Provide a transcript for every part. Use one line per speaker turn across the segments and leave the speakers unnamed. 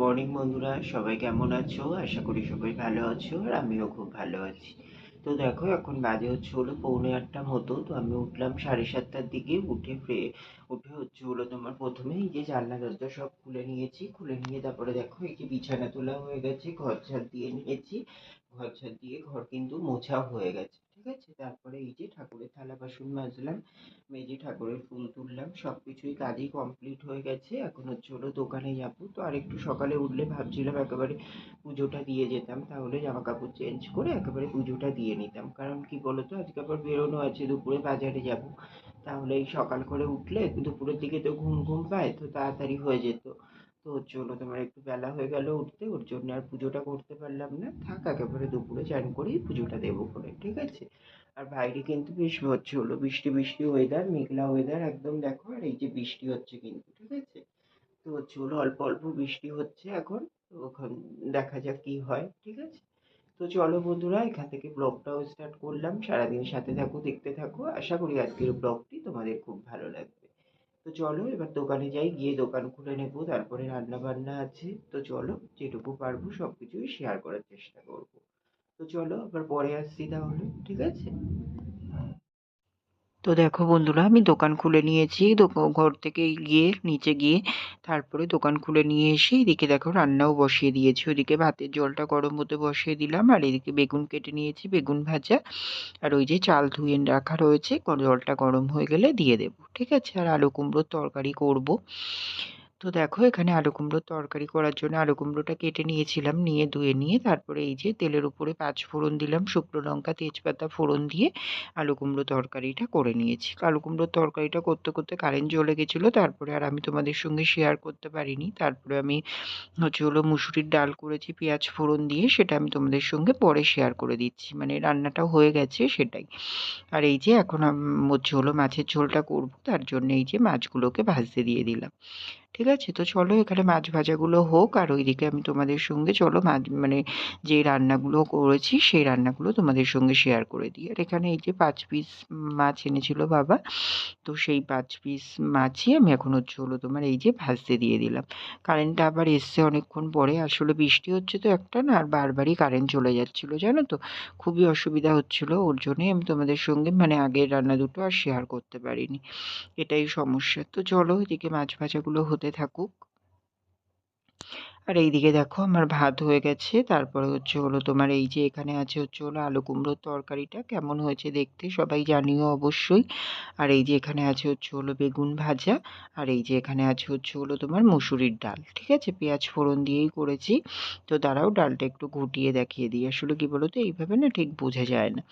Morning বন্ধুরা। সবাই কেমন আছো? আশা করি সবাই ভালো আছো আর আমিও খুব ভালো আছি। তো দেখো, এখন বাজে হচ্ছে হলো পৌনে আটটা মতো। তো আমি উঠলাম সাড়ে সাতটার দিকে। উঠে ফ্রে, উঠে হচ্ছে হলো তোমার প্রথমে এই যে জানলা, দরজা সব খুলে নিয়েছি। খুলে নিয়ে তারপরে দেখো, এই যে বিছানা তোলা হয়ে গেছে। ঘর ঝাড় দিয়ে নিয়েছি। ঘর ঝাড় দিয়ে ঘর কিন্তু মোছা হয়ে গেছে। ঠিক আছে? তারপরে এই যে ঠাকুরের থালা, বাসন মাজলাম, মেজে ঠাকুরের ফুল তুললাম সব কিছুই কাজই কমপ্লিট হয়ে গেছে। এখন হচ্ছে হলো দোকানে যাব। তো আর একটু সকালে উঠলে ভাবছিলাম একেবারে পুজোটা দিয়ে যেতাম। তাহলে জামা কাপড় চেঞ্জ করে একেবারে পুজোটা দিয়ে নিতাম। কারণ কি বলতো? আজকে আবার বেরোনো আছে, দুপুরে বাজারে যাব। তাহলে এই সকাল করে উঠলে দুপুরের দিকে তো ঘুম ঘুম পায়, তো তাড়াতাড়ি হয়ে যেত। তো ওর জন্য তোমার একটু বেলা হয়ে গেল উঠতে, ওর জন্য আর পুজোটা করতে পারলাম না। থাক, একেবারে দুপুরে চান করেই পুজোটা দেবো করে, ঠিক আছে? আর বাইরে কিন্তু বেশ হচ্ছে হলো, বৃষ্টি বৃষ্টি ওয়েদার মেঘলা ওয়েদার একদম দেখো, আর এই যে বৃষ্টি হচ্ছে কিন্তু, ঠিক আছে? তো হচ্ছে হলো অল্প অল্প বৃষ্টি হচ্ছে এখন, তো ওখান দেখা যাক কি হয়, ঠিক আছে? তো চলো বন্ধুরা, এখান থেকে ব্লগটাও স্টার্ট করলাম। সারাদিন সাথে থাকো, দেখতে থাকো। আশা করি আজকের ব্লগটি তোমাদের খুব ভালো লাগবে। তো চলো, এবার দোকানে যাই, গিয়ে দোকান খুলে নেব, তারপরে রান্না বান্না আছে। তো চলো, যেটুকু পারব সব কিছুই শেয়ার করার চেষ্টা করব। তো চলো, আবার পরে আসছি তাহলে, ঠিক আছে? তো দেখো বন্ধুরা, আমি দোকান খুলে নিয়েছি। ঘর থেকে গিয়ে, নিচে গিয়ে, তারপরে দোকান খুলে নিয়ে এসে এদিকে দেখো রান্নাও বসিয়ে দিয়েছি। ওদিকে ভাতের জলটা গরম হতে বসিয়ে দিলাম আর এদিকে বেগুন কেটে নিয়েছি, বেগুন ভাজা আর ওই যে চাল ধুয়ে রাখা রয়েছে। জলটা গরম হয়ে গেলে দিয়ে দেবো, ঠিক আছে? আর আলু কুমড়োর তরকারি করব। তো দেখো, এখানে আলু কুমড়োর তরকারি করার জন্য আলু কুমড়োটা কেটে নিয়েছিলাম, নিয়ে ধুয়ে নিয়ে তারপরে এই যে তেলের উপরে পাঁচ ফোড়ন দিলাম, শুকনো লঙ্কা, তেজপাতা ফোড়ন দিয়ে আলু কুমড়ো তরকারিটা করে নিয়েছি। আলু কুমড়োর তরকারিটা করতে করতে কারেন্ট জ্বলে গেছিল, তারপরে আর আমি তোমাদের সঙ্গে শেয়ার করতে পারিনি। তারপরে আমি হচ্ছে হলো মুসুরির ডাল করেছি, পেঁয়াজ ফোড়ন দিয়ে, সেটা আমি তোমাদের সঙ্গে পরে শেয়ার করে দিচ্ছি। মানে রান্নাটা হয়ে গেছে সেটাই। আর এই যে এখন হচ্ছে হলো মাছের ঝোলটা করব, তার জন্য এই যে মাছগুলোকে ভাজতে দিয়ে দিলাম। ঠিক আছে? তো চলো এখানে মাছ ভাজাগুলো হোক আর ওইদিকে আমি তোমাদের সঙ্গে চলো মাছ মানে যে রান্নাগুলো করেছি সেই রান্নাগুলো তোমাদের সঙ্গে শেয়ার করে দিই। আর এখানে এই যে পাঁচ পিস মাছ এনেছিল বাবা, তো সেই পাঁচ পিস মাছই আমি এখন হচ্ছে হলো তোমার এই যে ভাজতে দিয়ে দিলাম। কারেন্টটা আবার এসছে অনেকক্ষণ পরে, আসলে বৃষ্টি হচ্ছে তো একটা না, আর বারবারই কারেন্ট চলে যাচ্ছিল, জানো তো? খুবই অসুবিধা হচ্ছিল, ওর জন্যই আমি তোমাদের সঙ্গে মানে আগের রান্না দুটো আর শেয়ার করতে পারিনি। এটাই সমস্যা। তো চলো এদিকে মাছ ভাজাগুলো হতে থাকুক। আর এইদিকে দেখো আমার ভাত হয়ে গেছে, তারপরে হচ্ছে হলো তোমার এই যে এখানে আছে হচ্ছে হলো আলু কুমড়োর তরকারিটা, কেমন হয়েছে দেখতে সবাই জানিও অবশ্যই। আর এই যে এখানে আছে হচ্ছে হলো বেগুন ভাজা, আর এই যে এখানে আছে হচ্ছে হলো তোমার মুসুরির ডাল, ঠিক আছে? পেঁয়াজ ফোড়ন দিয়েই করেছি, তো দাঁড়াও ডালটা একটু ঘুটিয়ে দেখিয়ে দিই। আসলে কি বলো তো এইভাবে না ঠিক বোঝা যায় না।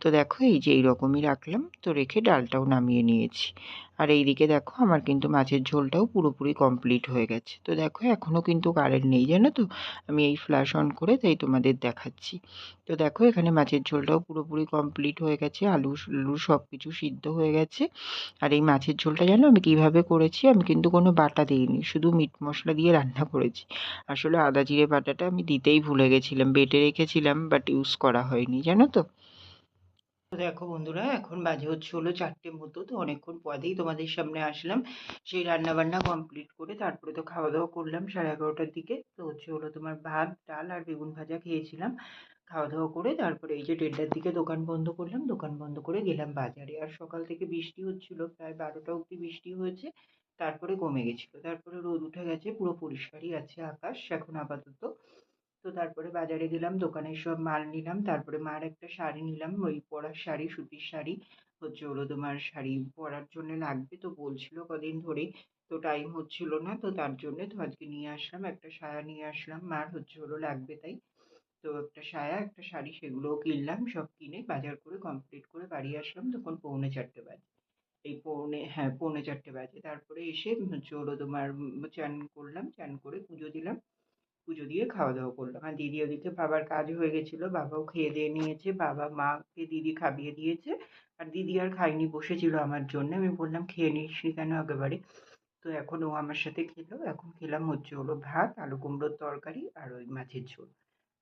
তো দেখো এই যে এইরকমই রাখলাম, তো রেখে ডালটাও নামিয়ে নিয়েছি। আর এইদিকে দেখো আমার কিন্তু মাছের ঝোলটাও পুরোপুরি কমপ্লিট হয়ে গেছে। তো দেখো, এখনও কিন্তু কারেন্ট নেই, জানো তো? আমি এই ফ্ল্যাশ অন করে তাই তোমাদের দেখাচ্ছি। তো দেখো, এখানে মাছের ঝোলটাও পুরোপুরি কমপ্লিট হয়ে গেছে, আলু আলু সব কিছু সিদ্ধ হয়ে গেছে। আর এই মাছের ঝোলটা জানো আমি কীভাবে করেছি? আমি কিন্তু কোনো বাটা দিইনি, শুধু মিট মশলা দিয়ে রান্না করেছি। আসলে আদা জিরে বাটাটা আমি দিতেই ভুলে গেছিলাম, বেটে রেখেছিলাম বাট ইউজ করা হয়নি, জানো তো? দেখো বন্ধুরা, এখন বাজে হচ্ছে হলো চারটে মতো, তো অনেকক্ষণ পরেই তোমাদের সামনে আসলাম। সেই রান্না বান্না কমপ্লিট করে তারপরে তো খাওয়া দাওয়া করলাম সাড়ে এগারোটার দিকে। তো হচ্ছে হলো তোমার ভাত, ডাল আর বেগুন ভাজা খেয়েছিলাম। খাওয়া দাওয়া করে তারপরে এই যে দেড়টার দিকে দোকান বন্ধ করলাম। দোকান বন্ধ করে গেলাম বাজারে। আর সকাল থেকে বৃষ্টি হচ্ছিল, প্রায় বারোটা অবধি বৃষ্টি হয়েছে। তারপরে কমে গেছিল। তারপরে রোদ উঠে গেছে, পুরো পরিষ্কারই আছে আকাশ, এখন আপাতত। তো তারপরে বাজারে গেলাম দোকানের সব মাল নিলাম, তারপরে মার একটা শাড়ি নিলাম, ওই পরার শাড়ি, সুতির শাড়ি, হচ্ছে হলো তোমার শাড়ি পরার জন্য লাগবে তো বলছিল কদিন ধরেই তো টাইম হচ্ছিল না, তো তার জন্যে তো আজকে নিয়ে আসলাম, একটা সায়া নিয়ে আসলাম, মার হচ্ছে হলো লাগবে তাই, তো একটা সায়া, একটা শাড়ি সেগুলোও কিনলাম, সব কিনে বাজার করে কমপ্লিট করে বাড়ি আসলাম, তখন পৌনে চারটে বাজে, এই পৌনে হ্যাঁ পৌনে চারটে বাজে, তারপরে এসে হচ্ছে হলো তোমার চান করলাম, চান করে পুজো দিলাম পুজো দিয়ে খাওয়া দাওয়া করলাম আর দিদি ওদিকে বাবার কাজ হয়ে গেছিল, বাবাও খেয়ে দিয়ে নিয়েছে, বাবা মাকে দিদি খাইয়ে দিয়েছে, আর দিদি আর খায়নি বসেছিল আমার জন্য। আমি বললাম, খেয়ে নিস নি কেন একেবারে? তো এখন ও আমার সাথে খেলো, এখন খেলাম হচ্ছে হলো ভাত, আলু কুমড়োর তরকারি আর ওই মাছের ঝোল।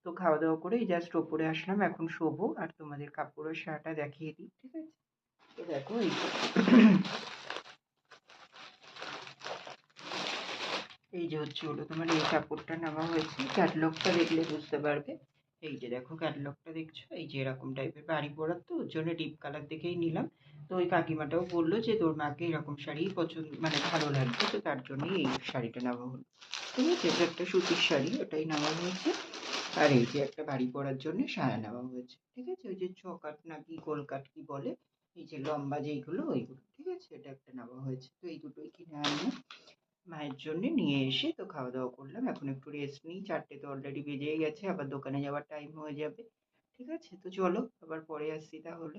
তো খাওয়া দাওয়া করে জাস্ট ওপরে আসলাম, এখন শোবো আর তোমাদের কাপড়ের শাড়িটা দেখিয়ে দিই, ঠিক আছে? তো দেখো এই এই যে হচ্ছে হলো তোমার এই কাপড়টা নেওয়া হয়েছে। ক্যাটলগটা দেখলে বুঝতে পারবে। এই যে দেখো ক্যাটলগটা দেখছ? এই যে এরকম টাইপের বাড়ি পড়ার তো, ওর জন্য ডিপ কালার দেখেই নিলাম। তো ওই কাকিমাটাও বলল যে, তোর মাকে এরকম শাড়ি পছন্দ মানে ভালো লাগবে তো তার জন্যই এই শাড়িটা নেওয়া হলো। ঠিক আছে? এটা একটা সুতির শাড়ি, ওটাই নেওয়া হয়েছে। আর এই যে একটা বাড়ি পরার জন্য সায়া নেওয়া হয়েছে। ঠিক আছে? ওই যে ছকাট নাকি গোলকাট কি বলে? এই যে লম্বা যেইগুলো, ওইগুলো। ঠিক আছে? এটা একটা নেওয়া হয়েছে। তো এই দুটোই কিনে আনলাম। মায়ের জন্য নিয়ে এসে তো খাওয়া দাওয়া করলাম। এখন একটু রেস্ট নিই। চারটে তো অলরেডি বেজেই গেছে, আবার দোকানে যাওয়ার টাইম হয়ে যাবে। ঠিক আছে? তো চলো, আবার পরে আসছি তাহলে।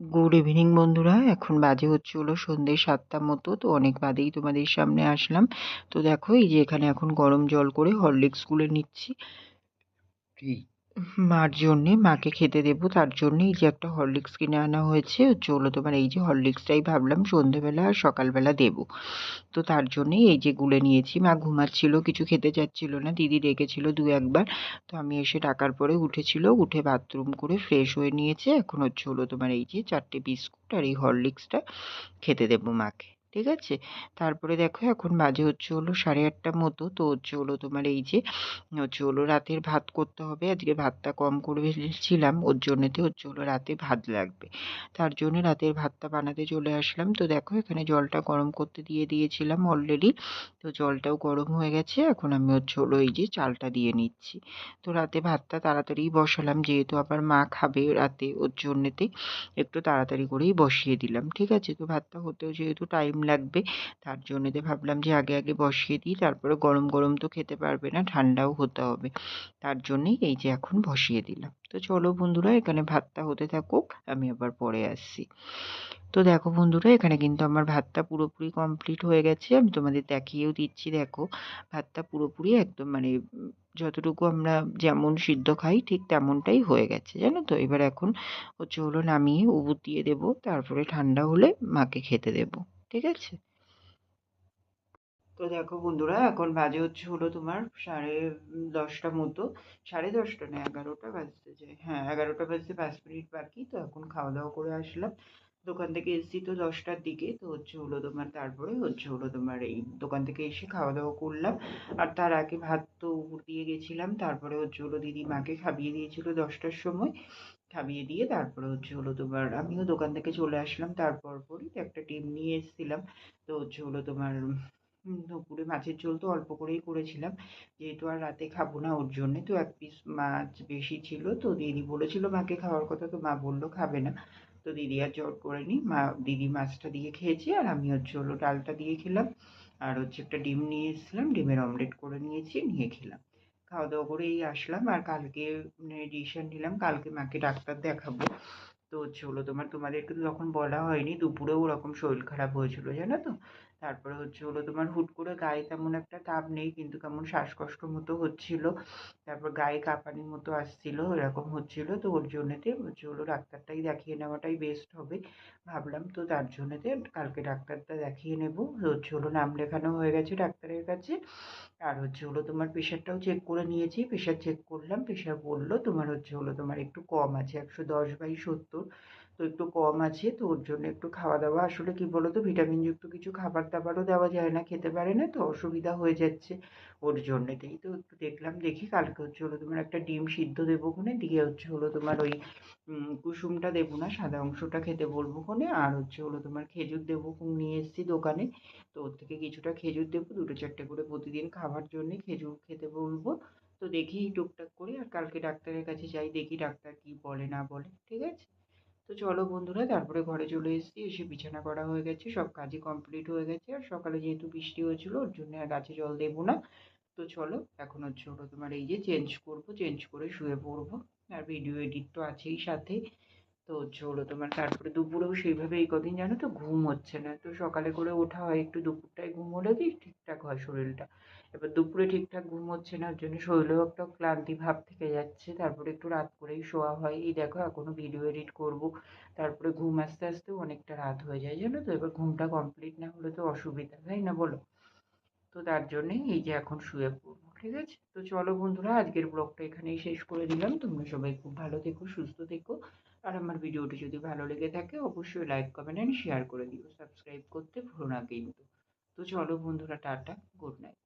গুড ইভিনিং বন্ধুরা, এখন বাজে হচ্ছে হলো সন্ধ্যে সাতটা মতো। তো অনেক বাদেই তোমাদের সামনে আসলাম। তো দেখো, এই যে এখানে এখন গরম জল করে হরলিক্স গুলে নিচ্ছি। মার জন্যে মাকে খেতে দেবো, তার জন্যে এই যে একটা হরলিক্স কিনে আনা হয়েছে হলো তোমার এই যে হরলিক্সটাই ভাবলাম সন্ধেবেলা আর সকালবেলা দেবো। তো তার জন্যেই এই যে গুলে নিয়েছি, মা ঘুমাচ্ছিল, কিছু খেতে চাচ্ছিল না, দিদি ডেকেছিল দু একবার। তো আমি এসে ডাকার পরে উঠেছিল, উঠে বাথরুম করে ফ্রেশ হয়ে নিয়েছে, এখন হচ্ছে হলো তোমার এই যে চারটে বিস্কুট আর এই হরলিক্সটা খেতে দেবো মাকে। ঠিক আছে? তারপরে দেখো এখন বাজে হচ্ছে হলো সাড়ে আটটার মতো। তো হচ্ছে হলো তোমার এই যে, হচ্ছে হলো রাতের ভাত করতে হবে। আজকে ভাতটা কম করে ফেলেছিলাম ওর জন্যতে হচ্ছে হলো রাতে ভাত লাগবে। তার জন্য রাতের ভাতটা বানাতে চলে আসলাম। তো দেখো এখানে জলটা গরম করতে দিয়ে দিয়েছিলাম অলরেডি তো জলটাও গরম হয়ে গেছে। এখন আমি হচ্ছে হলো এই যে চালটা দিয়ে নিচ্ছি। তো রাতে ভাতটা তাড়াতাড়ি বসালাম। যেহেতু আবার মা খাবে রাতে, ওর জন্যেতে একটু তাড়াতাড়ি করেই বসিয়ে দিলাম। ঠিক আছে? তো ভাতটা হতেও যেহেতু টাইম লাগবে। তার জন্যতে ভাবলাম যে আগে আগে বসিয়ে দিই তারপরে গরম গরম তো খেতে পারবে না, ঠান্ডাও হতে হবে। তার জন্যেই এই যে এখন বসিয়ে দিলাম। তো চলো বন্ধুরা, এখানে ভাতটা হতে থাকুক, আমি আবার পরে আসছি। তো দেখো বন্ধুরা, এখানে কিন্তু আমার ভাতটা পুরোপুরি কমপ্লিট হয়ে গেছে। আমি তোমাদের দেখিয়েও দিচ্ছি, দেখো। ভাতটা পুরোপুরি একদম মানে যতটুকু আমরা যেমন সিদ্ধ খাই, ঠিক তেমনটাই হয়ে গেছে, জানো তো? এবার এখন হচ্ছে হলো নামিয়ে উবুর দিয়ে দেবো, তারপরে ঠান্ডা হলে মাকে খেতে দেবো। ঠিক আছে? তো দেখো বন্ধুরা, এখন বাজে হচ্ছে হলো তোমার সাড়ে দশটা মতো। সাড়ে দশটা না, এগারোটা বাজতে যায়। হ্যাঁ এগারোটা বাজতে পাঁচ মিনিট বাকি, তো এখন খাওয়া দাওয়া করে আসলাম। দোকান থেকে এসছি তো দশটার দিকে, তো হচ্ছে হলো তোমার তারপরে হচ্ছে হলো তোমার এই দোকান থেকে এসে খাওয়া দাওয়া করলাম। আর তার আগে ভাত তো দিয়ে গেছিলাম, তারপরে হচ্ছে হলো দিদি মাকে খাবিয়ে দিয়েছিল দশটার সময়। খাবিয়ে দিয়ে তারপরে হচ্ছে হলো তোমার আমিও দোকান থেকে চলে আসলাম, তারপর পরই একটা ডিম নিয়ে এসেছিলাম। তো হচ্ছে হলো তোমার দুপুরে মাছের ঝোল তো অল্প করেই করেছিলাম। যেহেতু আর রাতে খাব না ওর জন্যে, তো এক পিস মাছ বেশি ছিল, তো দিদি বলেছিল মাকে খাওয়ার কথা, তো মা বলল খাবে না। তো দিদি আর জোর করে নি মা দিদি মাছটা দিয়ে খেয়েছি আর আমি হচ্ছে হলো ডালটা দিয়ে খেলাম। আর হচ্ছে একটা ডিম নিয়ে এসেছিলাম, ডিমের অমলেট করে নিয়েছি, নিয়ে খেলাম। খাওয়া দাওয়া করে এই আসলাম আর কালকে ডিসিশন নিলাম, কালকে মাকে ডাক্তার দেখাবো। তো হচ্ছে হলো তোমার তোমাদেরকে তো তখন বলা হয়নি, দুপুরেও ওরকম শরীর খারাপ হয়েছিল, জানো তো? তারপরে হচ্ছে হলো তোমার হুট করে গায়ে তেমন একটা তাপ নেই, কিন্তু কেমন শ্বাসকষ্ট মতো হচ্ছিল। তারপর গায়ে কাঁপানির মতো আসছিল, এরকম হচ্ছিল। তো ওর জন্যতে হচ্ছে হলো ডাক্তারটাই দেখিয়ে নেওয়াটাই বেস্ট হবে। ভাবলাম তো তার জন্যতে কালকে ডাক্তারটা দেখিয়ে নেব। হচ্ছে হলো নাম লেখানো হয়ে গেছে ডাক্তারের কাছে। আর হচ্ছে হলো তোমার প্রেশারটাও চেক করে নিয়েছি। প্রেশার চেক করলাম প্রেশার বলল তোমার হচ্ছে হলো তোমার একটু কম আছে, একশো দশ বাই সত্তর। তো একটু কম আছে, তো ওর জন্য একটু খাওয়া দাওয়া আসলে কি বলো তো ভিটামিনযুক্ত কিছু খাবার দাবারও দেওয়া যায় না, খেতে পারে না, তো অসুবিধা হয়ে যাচ্ছে ওর জন্যেতেই। তো একটু দেখলাম, দেখি কালকে হচ্ছে হলো তোমার একটা ডিম সিদ্ধ দেবো কোনে দিয়ে হচ্ছে হলো তোমার ওই কুসুমটা দেবো না, সাদা অংশটা খেতে বলব কোনে আর হচ্ছে হলো তোমার খেজুর দেবো নিয়ে এসেছি দোকানে। তো ওর থেকে কিছুটা খেজুর দেবো, দুটো চারটে করে প্রতিদিন খাবার জন্যে খেজুর খেতে বলব। তো দেখি টুকটাক করে, আর কালকে ডাক্তারের কাছে যাই, দেখি ডাক্তার কি বলে না বলে, ঠিক আছে? তো চলো বন্ধুরা, তারপরে ঘরে চলে এসেছি, এসে বিছানা করা হয়ে গেছে, সব কাজই কমপ্লিট হয়ে গেছে। আর সকালে যেহেতু বৃষ্টি হয়েছিল, ওর জন্য আর গাছে জল দেবো না। তো চলো, এখন হচ্ছে হলো তোমার এই যে চেঞ্জ করব চেঞ্জ করে শুয়ে পড়ব। আর ভিডিও এডিট তো আছেই সাথে। তো হচ্ছে হলো তোমার, তারপরে দুপুরেও সেইভাবে এই কদিন জানো তো ঘুম হচ্ছে না। তো সকালে করে ওঠা হয়, একটু দুপুরটায় ঘুম হলে কি ঠিকঠাক হয় শরীরটা। এবার দুপুরে ঠিকঠাক ঘুম হচ্ছে না জন্য শরীরেও একটা ক্লান্তি ভাব থেকে যাচ্ছে। তারপরে একটু রাত করেই শোয়া হয়। এই দেখো এখনও ভিডিও এডিট করব। তারপরে ঘুম আসতে আসতেও অনেকটা রাত হয়ে যায়, জানো তো? এবার ঘুমটা কমপ্লিট না হলে তো অসুবিধা, তাই না বলো? তো তার জন্যেই এই যে এখন শুয়ে পড়ব, ঠিক আছে? তো চলো বন্ধুরা, আজকের ব্লগটা এখানেই শেষ করে দিলাম। তোমরা সবাই খুব ভালো থেকো, সুস্থ থেকো। আর আমার ভিডিওটি যদি ভালো লেগে থাকে, অবশ্যই লাইক কমেন্ট অ্যান্ড শেয়ার করে দিও। সাবস্ক্রাইব করতে ভুলো না কিন্তু। তো চলো বন্ধুরা, টাটা গুড নাইট